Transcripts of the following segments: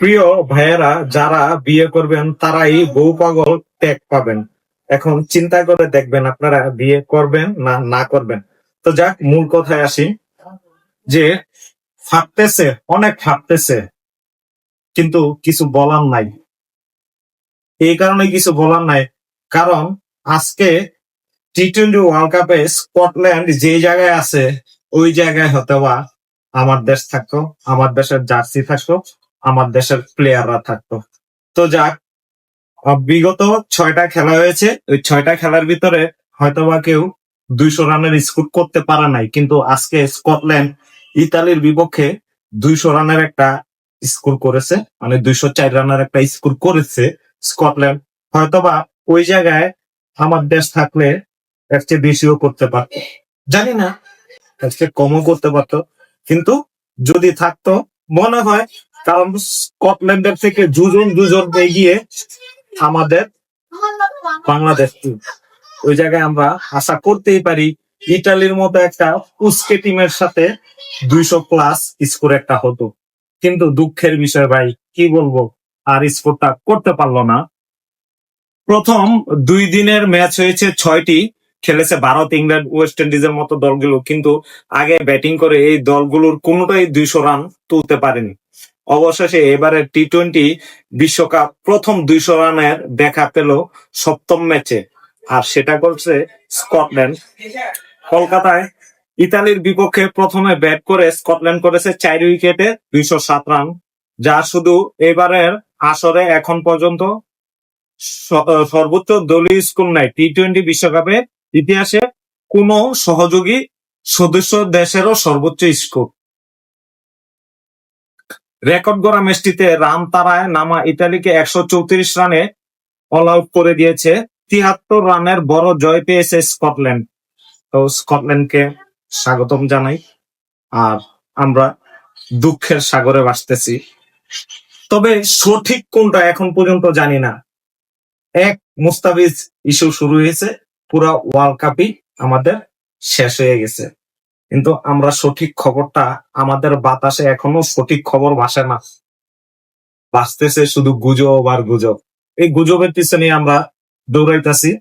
প্রিয় ভাইয়েরা, যারা বিয়ে করবেন, তারাই বউ পাগল ট্যাগ পাবেন। এখন চিন্তা করে দেখবেন আপনারা বিয়ে করবেন না না করবেন। তো যাক, মূল কথায় আসি যে ফাটতেছে অনেক ফাটতেছে কিন্তু কিছু বলার নাই। এই কারণে কিছু বলার নাই। কারণ আজকে টি টোয়েন্টি ওয়ার্ল্ড কাপে স্কটল্যান্ড যে জায়গায় আছে, ওই জায়গায় হয়তো বা আমার দেশ থাকতো, আমার দেশের জার্সি থাকতো আমার দেশের প্লেয়াররা থাকতো। তো যাক বিগত ছয়টা খেলা হয়েছে। ওই ছয়টা খেলার ভিতরে হয়তোবা কেউ দুইশো রানের স্কোর করতে পারে নাই, কিন্তু আজকে স্কটল্যান্ড ইতালির বিপক্ষে দুইশো রানের একটা স্কোর করেছে মানে দুইশো চার রানের একটা স্কোর করেছে স্কটল্যান্ড। হয়তোবা ওই জায়গায় আমার দেশ থাকলে এর চেয়ে বেশিও করতে পারত। জানি না, এর চেয়ে কমও করতে পারতো, কিন্তু যদি থাকতো, মনে হয় কারণ স্কটল্যান্ডের থেকে দুজন দুজন এগিয়ে আমাদের বাংলাদেশ ওই জায়গায় আমরা আশা করতেই পারি ইটালির মতো একটা উস্কে টিমের সাথে দুইশো প্লাস স্কোর একটা হতো। কিন্তু দুঃখের বিষয় ভাই, কি বলব? আর স্কোরটা করতে পারল না। প্রথম দুই দিনের ম্যাচ হয়েছে ছয়টি, খেলেছে ভারত, ইংল্যান্ড ওয়েস্ট ইন্ডিজের মতো দলগুলো। কিন্তু আগে ব্যাটিং করে এই দলগুলোর কোনোটাই দুইশো রান তুলতে পারেনি। অবশেষে এবারে টি টোয়েন্টি বিশ্বকাপ প্রথম দুইশো রানের দেখা পেল সপ্তম ম্যাচে। আর সেটা করছে স্কটল্যান্ড। কলকাতায় ইতালির বিপক্ষে প্রথমে ব্যাট করে স্কটল্যান্ড করেছে চার উইকেটে দুইশো সাত রান, যা শুধু এবারের আসরে এখন পর্যন্ত সর্বোচ্চ দলীয় স্কুল নাই। টি টোয়েন্টি বিশ্বকাপে ইতিহাসে কোন সহযোগী সদস্য দেশেরও সর্বোচ্চ স্কোর। রেকর্ড গড়া ম্যাচটিতে রান তারায় নামা ইতালিকে একশো চৌত্রিশ রানে অল আউট করে দিয়েছে। তিয়াত্তর রানের বড় জয় পেয়েছে স্কটল্যান্ড। তো স্কটল্যান্ডকে স্বাগতম জানাই। আর আমরা দুঃখের সাগরে ভাসতেছি। তবে সঠিক কোনটা এখন পর্যন্ত জানি না। এক, মুস্তাফিজ ইস্যু শুরু হয়েছে। পুরো ওয়ার্ল্ড কাপই আমাদের শেষ হয়ে গেছে। কিন্তু আমরা সঠিক খবরটা আমাদের বাতাসে এখনও সঠিক খবর ভাসে না। ভাসতেছে শুধু গুজব আর গুজব। এই গুজবের পিছনে আমরা দৌড়াইতেছি।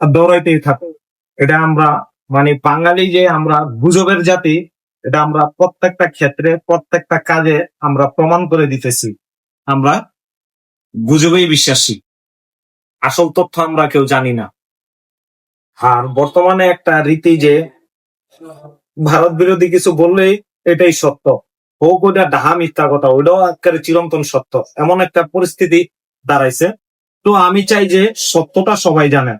আর দৌড়াইতেই থাকো। এটা আমরা মানে বাঙালি যে আমরা গুজবের জাতি, এটা আমরা প্রত্যেকটা ক্ষেত্রে, প্রত্যেকটা কাজে আমরা প্রমাণ করে দিতেছি। আমরা গুজবেই বিশ্বাসী। আসল তথ্য আমরা কেউ জানি না। আর বর্তমানে একটা রীতি যে ভারত বিরোধী কিছু বললেই এটাই সত্য। হোক ওটা ডাহা মিথ্যা কথা ওটাও একেবারে চিরন্তন সত্য। এমন একটা পরিস্থিতি দাঁড়াইছে। তো আমি চাই যে সত্যটা সবাই জানে।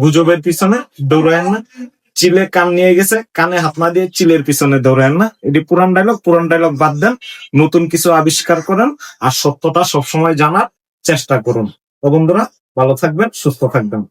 গুজবের পিছনে দৌড়ায়েন না। চিলে কান নিয়ে গেছে, কানে হাত না দিয়ে চিলের পিছনে দৌড়ায়েন না। এটি পুরান ডায়লগ পুরান ডায়লগ বাদ দেন। নতুন কিছু আবিষ্কার করেন আর সত্যটা সবসময় জানার চেষ্টা করুন। তো বন্ধুরা, ভালো থাকবেন, সুস্থ থাকবেন।